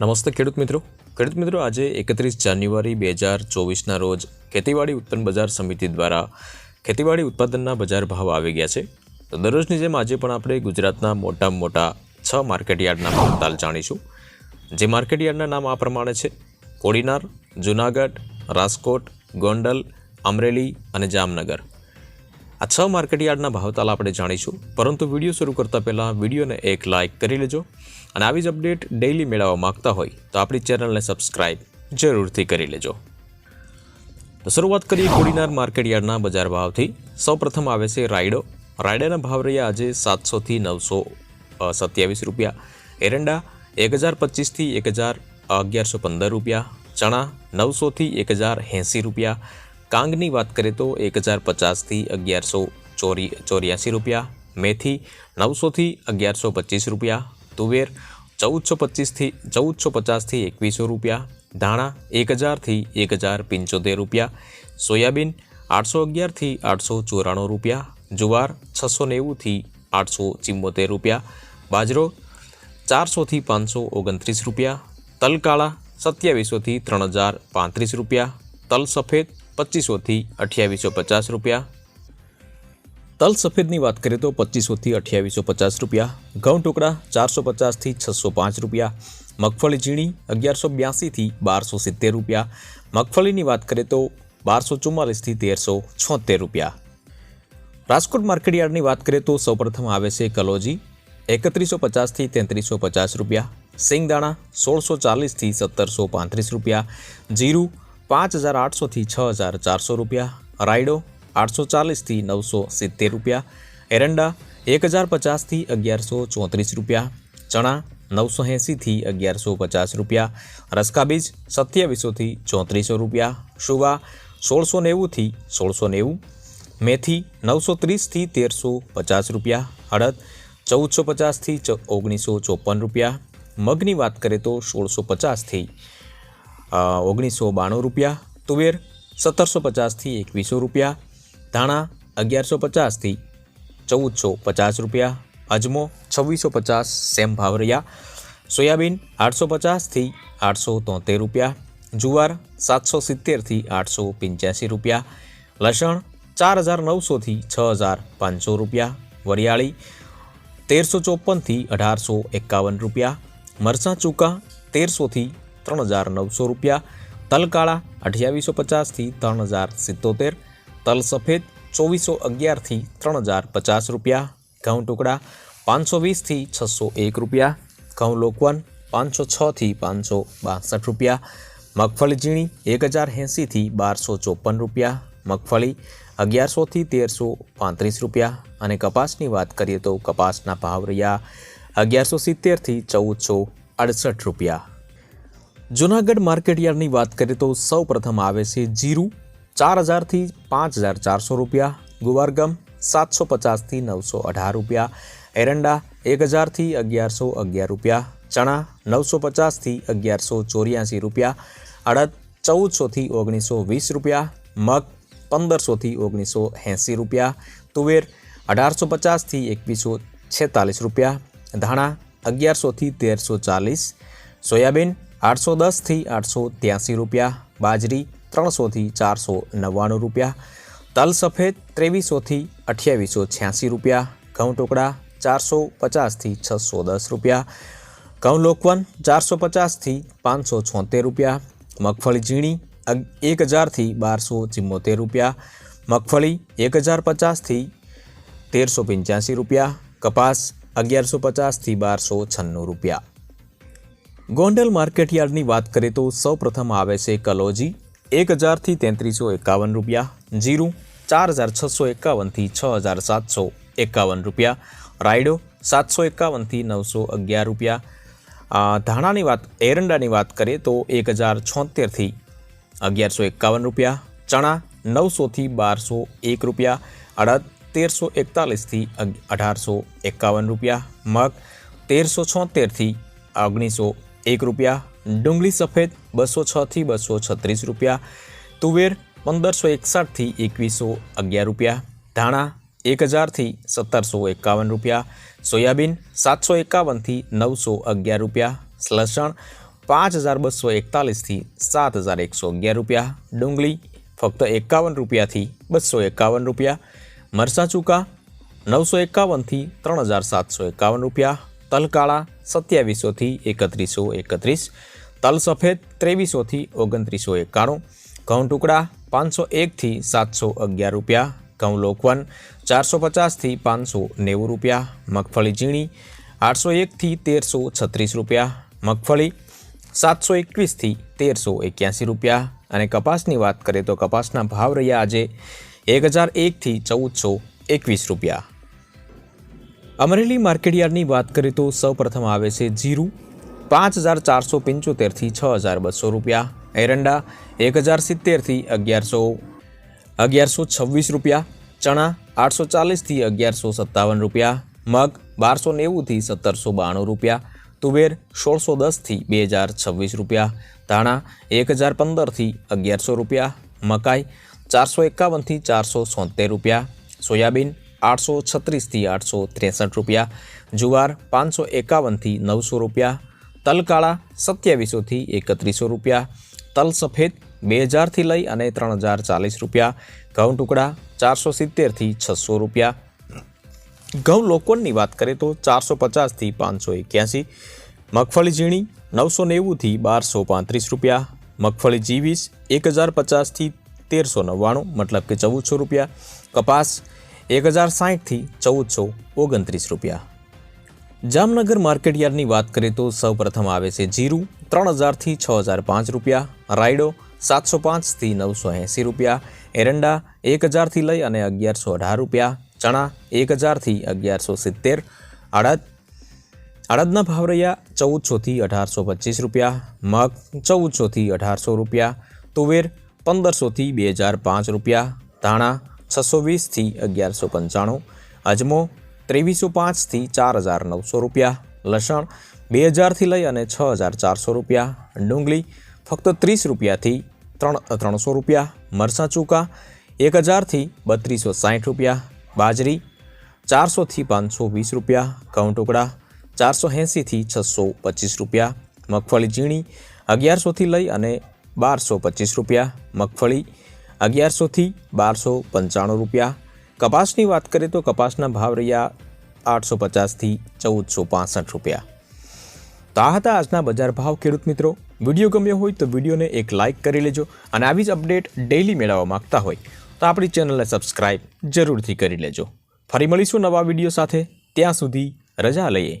નમસ્તે ખેડૂત મિત્રો. ખેડૂત મિત્રો, આજે એકત્રીસ જાન્યુઆરી બે હજાર ચોવીસના રોજ ખેતીવાડી ઉત્પન્ન બજાર સમિતિ દ્વારા ખેતીવાડી ઉત્પાદનના બજાર ભાવ આવી ગયા છે. તો દરરોજની જેમ આજે પણ આપણે ગુજરાતના મોટામાં મોટા છ માર્કેટયાર્ડના ભાવતાલ જાણીશું. જે માર્કેટયાર્ડના નામ આ પ્રમાણે છે. કોડીનાર, જુનાગઢ, રાજકોટ, ગોંડલ, અમરેલી અને જામનગર. આ છ માર્કેટયાર્ડના ભાવતાલ આપણે જાણીશું. પરંતુ વીડિયો શરૂ કરતાં પહેલાં વિડીયોને એક લાઇક કરી લેજો અને આવી જ અપડેટ ડેઇલી મેળવવા માગતા હોય તો આપણી ચેનલને સબસ્ક્રાઇબ જરૂરથી કરી લેજો. તો શરૂઆત કરીએ કોડીનાર માર્કેટયાર્ડના બજાર ભાવથી. સૌપ્રથમ આવે છે રાયડો. રાયડાના ભાવ રહ્યા આજે સાતસોથી નવસો સત્યાવીસ રૂપિયા. એરંડા એક હજાર પચીસથી એક હજાર અગિયારસો પંદર રૂપિયા. ચણા નવસોથી એક હજાર એંસી રૂપિયા. કાંગની વાત કરીએ તો એક હજાર પચાસથી અગિયારસો ચોરી, ચોર્યાસી રૂપિયા, મેથી નવસોથી અગિયારસો પચીસ રૂપિયા, તુવેર ચૌદસો પચીસથી, ચૌદસો પચાસથી એકવીસો રૂપિયા, ધાણા એક હજારથી એક હજાર પંચોતેર રૂપિયા, સોયાબીન આઠસો અગિયારથી આઠસો ચોરાણું રૂપિયા, જુવાર છસો નેવુંથી આઠસો ચિમ્મોતેર રૂપિયા, બાજરો ચારસોથી પાંચસો ઓગણત્રીસ રૂપિયા તલ કાળા સત્યાવીસોથી ત્રણ હજાર પાંત્રીસ રૂપિયા તલ સફેદ પચીસોથી અઠ્યાવીસો પચાસ રૂપિયા. તલ સફેદની વાત કરીએ તો પચીસોથી અઠ્યાવીસો પચાસ રૂપિયા. ઘઉં ટુકડા ચારસો પચાસથી છસો પાંચ રૂપિયા. મગફળી ઝીણી અગિયારસો બ્યાસીથી બારસો સિત્તેર રૂપિયા. મગફળીની વાત કરીએ તો બારસો ચુમ્માલીસથી તેરસો છોતેર રૂપિયા. રાજકોટ માર્કેટયાર્ડની વાત કરીએ તો સૌપ્રથમ આવે છે કલોજી, એકત્રીસો પચાસથી તેત્રીસો પચાસ રૂપિયા. સિંગદાણા સોળસો ચાલીસથી સત્તરસો પાંત્રીસ રૂપિયા. જીરું પાંચ હજાર આઠસોથી છ હજાર ચારસો રૂપિયા, રાયડો આઠસો ચાલીસથી નવસો સિત્તેર રૂપિયા, એરંડા એક હજાર પચાસથી અગિયારસો ચોત્રીસ રૂપિયા, ચણા નવસો એંસીથી અગિયારસો પચાસ રૂપિયા રસકાબીજ સત્યાવીસોથી ચોત્રીસો રૂપિયા, શુવા સોળસો નેવુંથી સોળસો નેવું, મેથી નવસો ત્રીસથી તેરસો પચાસ રૂપિયા, હળદ ચૌદસો પચાસથી ઓગણીસો ચોપન રૂપિયા, મગની વાત કરીએ તો સોળસો પચાસથી ઓગણીસો બાણું રૂપિયા, તુવેર સત્તરસો પચાસથી એકવીસો રૂપિયા, ધાણા અગિયારસો પચાસથી ચૌદસો પચાસ રૂપિયા, અજમો છવ્વીસો પચાસ, સેમ ભાવ રહ્યા. સોયાબીન આઠસો પચાસથી આઠસો તોતેર રૂપિયા, જુવાર સાતસો સિત્તેરથી આઠસો પંચ્યાસી રૂપિયા, લસણ ચાર હજાર નવસોથી છ હજાર પાંચસો રૂપિયા, વરિયાળી તેરસો ચોપનથી અઢારસો એકાવન રૂપિયા, મરચાં ચૂકા તેરસોથી ત્રણ હજાર નવસો રૂપિયા તલ કાળા અઠ્યાવીસો પચાસથી ત્રણ હજાર સિત્તોતેર તલ સફેદ ચોવીસો અગિયારથી ત્રણ હજાર પચાસ રૂપિયા ઘઉં ટુકડા પાંચસો વીસથી છસો એક રૂપિયા ઘઉં લોકવન પાંચસો છથી પાંચસો બાસઠ રૂપિયા મગફળી ઝીણી એક હજાર એંસીથી બારસો ચોપન રૂપિયા, મગફળી અગિયારસોથી તેરસો પાંત્રીસ રૂપિયા અને કપાસની વાત કરીએ તો કપાસના ભાવ રહ્યા અગિયારસો સિત્તેરથી ચૌદસો અડસઠ રૂપિયા. જુનાગઢ માર્કેટયાર્ડની વાત કરીએ તો સૌ પ્રથમ આવે છે જીરું. ચાર હજારથી પાંચ હજાર ચારસો રૂપિયા. ગુવારગમ સાતસો પચાસથી નવસો અઢાર રૂપિયા. એરંડા એક હજારથી અગિયારસો અગિયાર રૂપિયા. ચણા નવસો પચાસથી અગિયારસો ચોર્યાસી રૂપિયા. અડદ ચૌદસોથી ઓગણીસો વીસ રૂપિયા. મગ પંદરસોથી ઓગણીસો એંસી રૂપિયા. તુવેર અઢારસો પચાસથી એકવીસો છેતાલીસ રૂપિયા. ધાણા અગિયારસોથી તેરસો ચાલીસ સોયાબીન આઠસો દસથી આઠસો ત્યાંસી રૂપિયા, બાજરી ત્રણસોથી ચારસો નવ્વાણું રૂપિયા, તલ સફેદ ત્રેવીસોથી અઠ્યાવીસો છ્યાસી રૂપિયા, ઘઉં ટુકડા ચારસો પચાસથી છસો દસ રૂપિયા, ઘઉં લોકવન ચારસો પચાસથી પાંચસો છોતેર રૂપિયા, મગફળી ઝીણી અગ- એક હજારથી બારસો ચિમ્મોતેર રૂપિયા, મગફળી એક હજાર પચાસથી તેરસો પંચ્યાસી રૂપિયા, કપાસ અગિયારસો પચાસથી બારસો છન્નું રૂપિયા. ગોંડલ માર્કેટયાર્ડની વાત કરીએ તો સૌપ્રથમ આવે છે કલોજી. એક હજારથી તેત્રીસો એકાવન રૂપિયા. જીરું ચાર હજાર છસો એકાવનથી છ હજાર સાતસો એકાવન રૂપિયા. રાયડો સાતસો એકાવનથી નવસો અગિયાર રૂપિયા. ધાણાની વાત, એરંડાની વાત કરીએ તો એક હજાર છોતેરથી અગિયારસો એકાવન રૂપિયા. ચણા નવસોથી બારસો એક રૂપિયા. અડદ તેરસો એકતાલીસથી અઢારસો એકાવન રૂપિયા. મગ તેરસો છોતેરથી ઓગણીસો એક રૂપિયા, ડુંગળી સફેદ બસો છથી બસો છત્રીસ રૂપિયા, તુવેર પંદરસો એકસઠથી એકવીસો અગિયાર રૂપિયા, ધાણા એક હજારથી સત્તરસો એકાવન રૂપિયા, સોયાબીન સાતસો એકાવનથી નવસો અગિયાર રૂપિયા, લસણ પાંચ હજાર બસો એકતાલીસથી સાત હજાર એકસો અગિયાર રૂપિયા, ડુંગળી ફક્ત એકાવન રૂપિયાથી બસો એકાવન રૂપિયા મરસા ચૂકા નવસો એકાવનથી ત્રણ હજાર સાતસો એકાવન રૂપિયા તલ કાળા સત્યાવીસોથી એકત્રીસો એકત્રીસ, તલ સફેદ ત્રેવીસોથી ઓગણત્રીસો એકાણું, ઘઉં ટુકડા પાંચસો એકથી સાતસો અગિયાર રૂપિયા, ઘઉં લોકવન ચારસો પચાસથી પાંચસો નેવું રૂપિયા, મગફળી ઝીણી આઠસો એકથી તેરસો છત્રીસ રૂપિયા, મગફળી સાતસો એકવીસથી તેરસો એક્યાસી રૂપિયા અને કપાસની વાત કરીએ તો કપાસના ભાવ રહ્યા આજે એક હજાર એકથી ચૌદસો એકવીસ રૂપિયા. અમરેલી માર્કેટયાર્ડની વાત કરીએ તો સૌપ્રથમ આવે છે જીરું. પાંચ હજાર ચારસો પંચોતેરથી છ હજાર બસો રૂપિયા. એરંડા એક હજાર સિત્તેરથી અગિયારસો. અગિયારસો છવ્વીસ રૂપિયા. ચણા આઠસો ચાલીસથી અગિયારસો સત્તાવન રૂપિયા. મગ બારસો નેવુંથી સત્તરસો બાણું રૂપિયા. તુવેર સોળસો દસથી બે હજાર છવ્વીસ રૂપિયા. ધાણા એક હજાર પંદરથી અગિયારસો રૂપિયા. મકાઈ ચારસો એકાવનથી ચારસો સોતેર રૂપિયા. સોયાબીન આઠસો છત્રીસથી આઠસો ત્રેસઠ રૂપિયા, જુવાર પાંચસો એકાવનથી નવસો રૂપિયા તલ કાળા સત્યાવીસોથી એકત્રીસો રૂપિયા, તલ સફેદ બે હજારથી લઈ અને ત્રણ હજાર ચાલીસ રૂપિયા, ઘઉં ટુકડા ચારસો સિત્તેરથી છસો રૂપિયા. ઘઉં લોકોની વાત કરીએ તો ચારસો પચાસથી પાંચસો એક્યાસી, મગફળી ઝીણી નવસો નેવુંથી બારસો પાંત્રીસ રૂપિયા, મગફળી જીવીસ એક હજાર પચાસથી તેરસો નવ્વાણું, મતલબ કે ચૌદસો રૂપિયા. કપાસ એક હજાર સાહીઠથી ચૌદસો ઓગણત્રીસ રૂપિયા. જામનગર માર્કેટયાર્ડની વાત કરીએ તો સૌપ્રથમ આવે છે જીરું, ત્રણ હજારથી છ હજાર પાંચ રૂપિયા. રાયડો, સાતસો પાંચથી નવસો એંસી રૂપિયા. એરંડા, એક હજારથી લઈ અને અગિયારસો અઢાર રૂપિયા. ચણા, એક હજારથી અગિયારસો સિત્તેર. અડદ અડદના ભાવ રહ્યા ચૌદસોથી અઢારસો પચીસ રૂપિયા. મગ ચૌદસોથી અઢારસો રૂપિયા. તુવેર પંદરસોથી બે હજાર પાંચ રૂપિયા. ધાણા છસો વીસથી અગિયારસો પંચાણું, અજમો ત્રેવીસો પાંચથી ચાર હજાર નવસો રૂપિયા, લસણ બે હજારથી લઈ અને છ હજાર ચારસો રૂપિયા, ડુંગળી ફક્ત ત્રીસ રૂપિયાથી ત્રણ ત્રણસો રૂપિયા મરસાં ચૂકા એક હજારથી બત્રીસો સાઠ રૂપિયા, બાજરી ચારસોથી પાંચસો વીસ રૂપિયા, ઘઉં ટુકડા ચારસો એંસીથી છસો પચીસ રૂપિયા, મગફળી ઝીણી અગિયારસોથી લઈ અને બારસો પચીસ રૂપિયા, મગફળી અગિયારસોથી બારસો પંચાણું રૂપિયા. કપાસની વાત કરીએ તો કપાસના ભાવ રહ્યા આઠસો પચાસથી ચૌદસો પાસઠ રૂપિયા. તો આ હતા આજના બજાર ભાવ, ખેડૂત મિત્રો. વીડિયો ગમ્યો હોય તો વિડીયોને એક લાઇક કરી લેજો અને આવી જ અપડેટ ડેઇલી મેળવવા માગતા હોય તો આપણી ચેનલને સબસ્ક્રાઇબ જરૂરથી કરી લેજો. ફરી મળીશું નવા વીડિયો સાથે. ત્યાં સુધી રજા લઈએ.